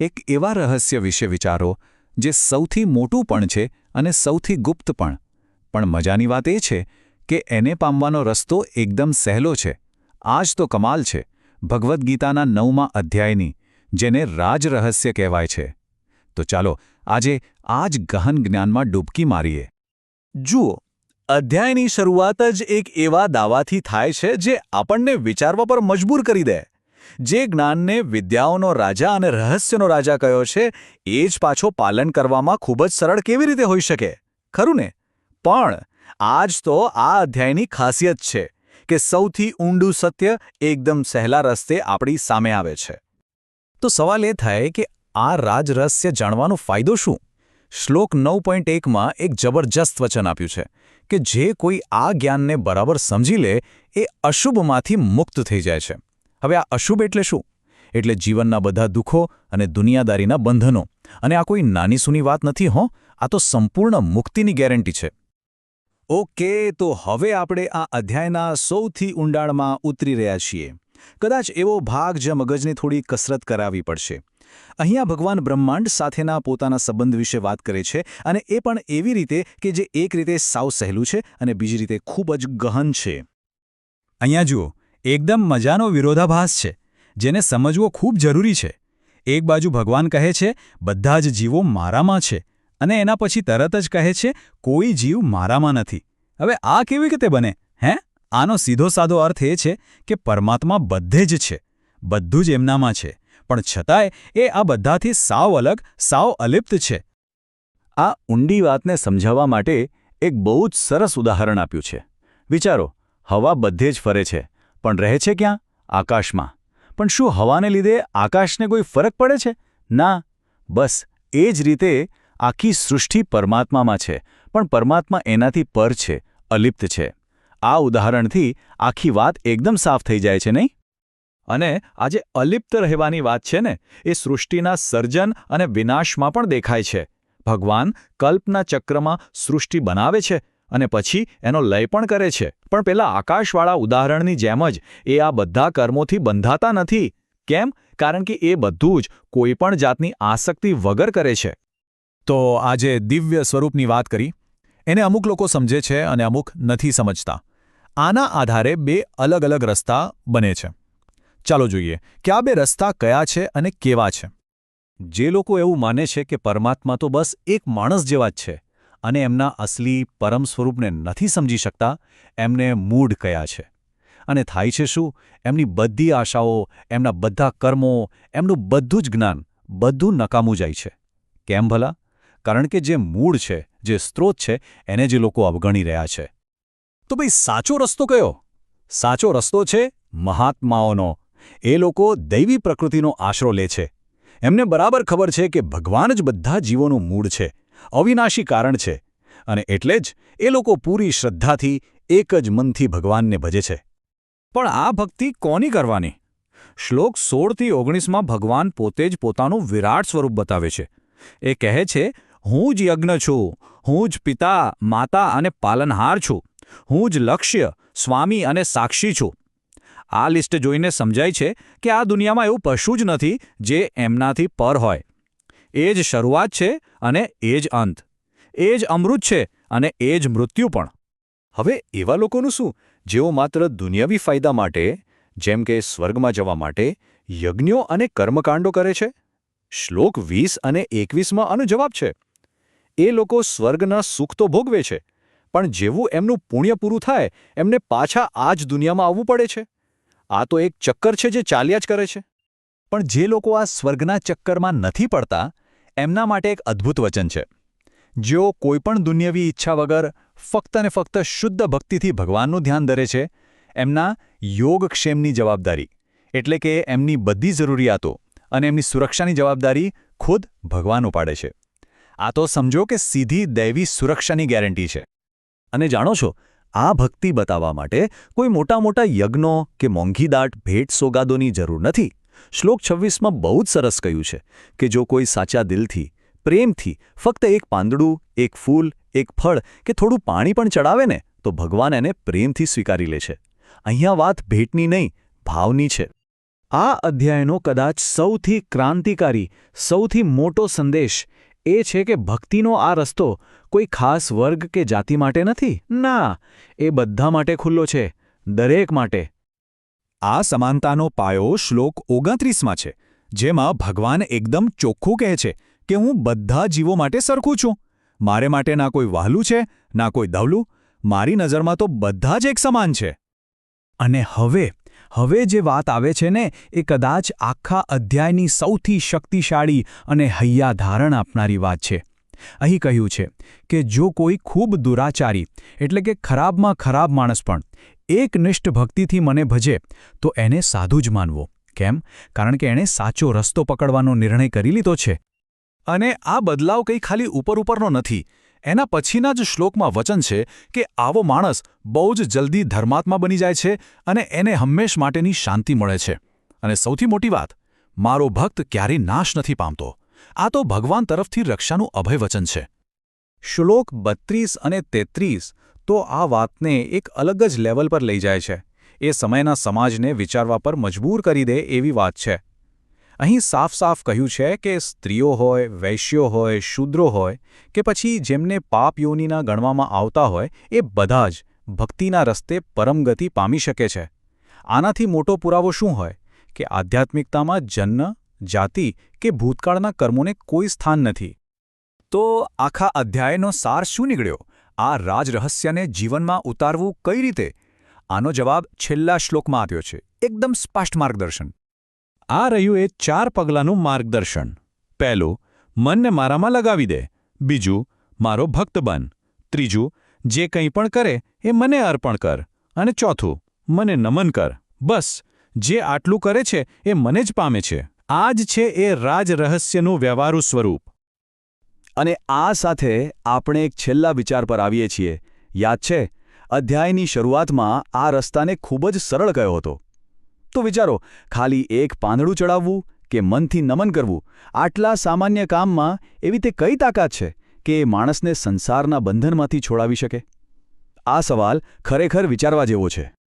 એક એવા રહસ્ય વિશે વિચારો જે સૌથી મોટું પણ છે અને સૌથી ગુપ્ત પણ. પણ મજાની વાત એ છે કે એને પામવાનો રસ્તો એકદમ સહેલો છે. આ જ તો કમાલ છે. ભગવદ્ ગીતાના નવમા અધ્યાયની, જેને રાજ રહસ્ય કહેવાય છે. તો ચાલો, આજે આ જ ગહન જ્ઞાનમાં ડૂબકી મારીએ. જુઓ, અધ્યાયની શરૂઆત જ એક એવા દાવાથી થાય છે જે આપણને વિચારવા પર મજબૂર કરી દે. જે જ્ઞાનને વિદ્યાઓનો રાજા અને રહસ્યનો રાજા કયો છે, એ જ પાછો પાલન કરવામાં ખૂબ જ સરળ કેવી રીતે હોઈ શકે? ખરું ને? પણ આજ તો આ અધ્યાયની ખાસિયત છે કે સૌથી ઊંડું સત્ય એકદમ સહેલા રસ્તે આપણી સામે આવે છે. તો સવાલ એ થાય કે આ રાજરહસ્ય જાણવાનો ફાયદો શું? શ્લોક નવ પોઈન્ટ એકમાં એક જબરજસ્ત વચન આપ્યું છે કે જે કોઈ આ જ્ઞાનને બરાબર સમજી લે એ અશુભમાંથી મુક્ત થઈ જાય છે. હવે આ અશુભ એટલે શું? એટલે જીવનના બધા દુઃખો અને દુનિયાદારીના બંધનો. અને આ કોઈ નાની સૂની વાત નથી, હો. આ તો સંપૂર્ણ મુક્તિની ગેરંટી છે. ઓકે, તો હવે આપણે આ અધ્યાયના સૌથી ઊંડાણમાં ઉતરી રહ્યા છીએ. કદાચ એવો ભાગ જે મગજને થોડી કસરત કરાવવી પડશે. અહીંયા ભગવાન બ્રહ્માંડ સાથેના પોતાના સંબંધ વિશે વાત કરે છે અને એ પણ એવી રીતે કે જે એક રીતે સાવ સહેલું છે અને બીજી રીતે ખૂબ જ ગહન છે. અહીંયા જુઓ એકદમ મજાનો વિરોધાભાસ છે, જેને સમજવો ખૂબ જરૂરી છે. એક બાજુ ભગવાન કહે છે, બધા જ જીવો મારામાં છે, અને એના પછી તરત જ કહે છે, કોઈ જીવ મારામાં નથી. હવે આ કેવી રીતે બને, હે? આનો સીધો સાદો અર્થ એ છે કે પરમાત્મા બધે જ છે, બધું જ એમનામાં છે, પણ છતાંય એ આ બધાથી સાવ અલગ, સાવ અલિપ્ત છે. આ ઊંડી વાતને સમજાવવા માટે એક બહુ જ સરસ ઉદાહરણ આપ્યું છે. વિચારો, હવા બધે જ ફરે છે પણ રહે છે ક્યાં? આકાશમાં. પણ શું હવાને લીધે આકાશને કોઈ ફરક પડે છે? ના. બસ, એ જ રીતે આખી સૃષ્ટિ પરમાત્મામાં છે, પણ પરમાત્મા એનાથી પર છે, અલિપ્ત છે. આ ઉદાહરણથી આખી વાત એકદમ સાફ થઈ જાય છે, નહીં? અને આજે અલિપ્ત રહેવાની વાત છે ને, એ સૃષ્ટિના સર્જન અને વિનાશમાં પણ દેખાય છે. ભગવાન કલ્પના ચક્રમાં સૃષ્ટિ બનાવે છે અને પછી એનો લય પણ કરે છે. પણ પેલા આકાશવાળા ઉદાહરણની જેમ જ એ આ બધા કર્મોથી બંધાતા નથી. કેમ? કારણ કે એ બધું જ કોઈપણ જાતની આસક્તિ વગર કરે છે. તો આજે દિવ્ય સ્વરૂપની વાત કરી. એને અમુક લોકો સમજે છે અને અમુક નથી સમજતા. આના આધારે બે અલગ અલગ રસ્તા બને છે. ચાલો જોઈએ કે આ બે રસ્તા કયા છે અને કેવા છે? જે લોકો એવું માને છે કે પરમાત્મા તો બસ એક માણસ જેવા જ છે. અને એમના અસલી પરમ સ્વરૂપને નથી સમજી શકતા, એમને મૂઢ કયા છે. અને થાય છે શું? એમની બધી આશાઓ, એમના બધા કર્મો, એમનું બધું જ જ્ઞાન, બધું નકામું જાય છે. કેમ ભલા? કારણ કે જે મૂળ છે, જે સ્ત્રોત છે, એને જે લોકો અવગણી રહ્યા છે. તો ભાઈ, સાચો રસ્તો કયો? સાચો રસ્તો છે મહાત્માઓનો. એ લોકો દૈવી પ્રકૃતિનો આશરો લે છે. એમને બરાબર ખબર છે કે ભગવાન જ બધા જીવોનું મૂળ છે. અવિનાશી કારણ છે અને એટલે જ એ લોકો પૂરી શ્રદ્ધાથી એક જ મનથી ભગવાનને ભજે છે. પણ આ ભક્તિ કોની કરવાની? શ્લોક સોળથી ઓગણીસમાં ભગવાન પોતે જ પોતાનું વિરાટ સ્વરૂપ બતાવે છે. એ કહે છે, હું જ યજ્ઞ છું, હું જ પિતા, માતા અને પાલનહાર છું, હું જ લક્ષ્ય, સ્વામી અને સાક્ષી છું. આ લિસ્ટ જોઈને સમજાય છે કે આ દુનિયામાં એવું પશુ જ નથી જે એમનાથી પર હોય. એ જ શરૂઆત છે અને એ જ અંત. એ જ અમૃત છે અને એ જ મૃત્યુ પણ. હવે એવા લોકોનું શું? જેઓ માત્ર દુનિયાવી ફાયદા માટે, જેમ કે સ્વર્ગમાં જવા માટે, યજ્ઞો અને કર્મકાંડો કરે છે? શ્લોક વીસ અને એકવીસમાં આનો જવાબ છે. એ લોકો સ્વર્ગના સુખ તો ભોગવે છે, પણ જેવું એમનું પુણ્ય પૂરું થાય, એમને પાછા આ જ દુનિયામાં આવવું પડે છે. આ તો એક ચક્કર છે જે ચાલ્યા જ કરે છે. પણ જે લોકો આ સ્વર્ગના ચક્કરમાં નથી પડતા એમના માટે એક અદ્ભુત વચન છે. જેઓ કોઈપણ દુન્યવી ઈચ્છા વગર ફક્ત ને ફક્ત શુદ્ધ ભક્તિથી ભગવાનનું ધ્યાન ધરે છે, એમના યોગક્ષેમની જવાબદારી, એટલે કે એમની બધી જરૂરિયાતો અને એમની સુરક્ષાની જવાબદારી ખુદ ભગવાન ઉપાડે છે. આ તો સમજો કે સીધી દૈવી સુરક્ષાની ગેરંટી છે. અને જાણો છો, આ ભક્તિ બતાવવા માટે કોઈ મોટા મોટા યજ્ઞો કે મોંઘીદાટ ભેટ સોગાદોની જરૂર નથી. શ્લોક છવ્વીસમાં બહુ જ સરસ કહ્યું છે કે જો કોઈ સાચા દિલથી, પ્રેમથી ફક્ત એક પાંદડું, એક ફૂલ, એક ફળ કે થોડું પાણી પણ ચડાવે ને, તો ભગવાન એને પ્રેમથી સ્વીકારી લે છે. અહીંયા વાત ભેટની નહીં, ભાવની છે. આ અધ્યાયનો કદાચ સૌથી ક્રાંતિકારી, સૌથી મોટો સંદેશ એ છે કે ભક્તિનો આ રસ્તો કોઈ ખાસ વર્ગ કે જાતિ માટે નથી? ના, એ બધા માટે ખુલ્લો છે, દરેક માટે. આ સમાનતાનો પાયો શ્લોક ઓગણત્રીસમાં છે, જેમાં ભગવાન એકદમ ચોખ્ખું કહે છે કે હું બધા જીવો માટે સરખું છું. મારે માટે ના કોઈ વહાલું છે, ના કોઈ દવલું. મારી નજરમાં તો બધા જ એક સમાન છે. અને હવે હવે જે વાત આવે છે ને, એ કદાચ આખા અધ્યાયની સૌથી શક્તિશાળી અને હૈયાધારણ આપનારી વાત છે. અહીં કહ્યું છે કે જો કોઈ ખૂબ દુરાચારી, એટલે કે ખરાબમાં ખરાબ માણસ પણ એકનિષ્ઠ ભક્તિથી મને ભજે, તો એને સાધુ જ માનવો. કેમ? કારણ કે એણે સાચો રસ્તો પકડવાનો નિર્ણય કરી લીધો છે. અને આ બદલાવ કંઈ ખાલી ઉપર ઉપરનો નથી. એના પછીના જ શ્લોકમાં વચન છે કે આવો માણસ બહુ જ જલ્દી ધર્માત્મા બની જાય છે અને એને હંમેશ માટેની શાંતિ મળે છે. અને સૌથી મોટી વાત, મારો ભક્ત ક્યારેય નાશ નથી પામતો. આ તો ભગવાન તરફથી રક્ષાનું અભય વચન છે. શ્લોક બત્રીસ અને તેત્રીસ તો આ વાતને એક અલગ જ લેવલ પર લઈ જાય છે. એ સમયના સમાજને વિચારવા પર મજબૂર કરી દે એવી વાત છે. અહીં સાફ સાફ કહ્યું છે કે સ્ત્રીઓ હોય, વૈશ્યો હોય, શૂદ્રો હોય કે પછી જેમને પાપ યોનીના ગણવામાં આવતા હોય, એ બધા જ ભક્તિના રસ્તે પરમગતિ પામી શકે છે. આનાથી મોટો પુરાવો શું હોય? કે આધ્યાત્મિકતામાં જન્મ, જાતિ કે ભૂતકાળના કર્મોને કોઈ સ્થાન નથી. તો આખા અધ્યાયનો સાર શું નીકળ્યો? આ રાજરહસ્યને જીવનમાં ઉતારવું કઈ રીતે? આનો જવાબ છેલ્લા શ્લોકમાં આપ્યો છે. એકદમ સ્પષ્ટ માર્ગદર્શન. આ રહ્યું એ ચાર પગલાંનું માર્ગદર્શન. પહેલું, મનને મારામાં લગાવી દે. બીજું, મારો ભક્ત બન. ત્રીજું, જે કંઈ પણ કરે એ મને અર્પણ કર. અને ચોથું, મને નમન કર. બસ, જે આટલું કરે છે એ મને જ પામે છે. આ જ છે એ રાજ રહસ્યનું વ્યવહારુ સ્વરૂપ. અને આ સાથે આપણે એક છેલ્લા વિચાર પર આવીએ છીએ. યાદ છે, અધ્યાયની શરૂઆતમાં આ રસ્તાને ખૂબ જ સરળ કયો હતો. તો વિચારો, ખાલી એક પાંદડું ચડાવવું કે મનથી નમન કરવું, આટલા સામાન્ય કામમાં એવી તે કઈ તાકાત છે કે એ માણસને સંસારના બંધનમાંથી છોડાવી શકે? આ સવાલ ખરેખર વિચારવા જેવો છે.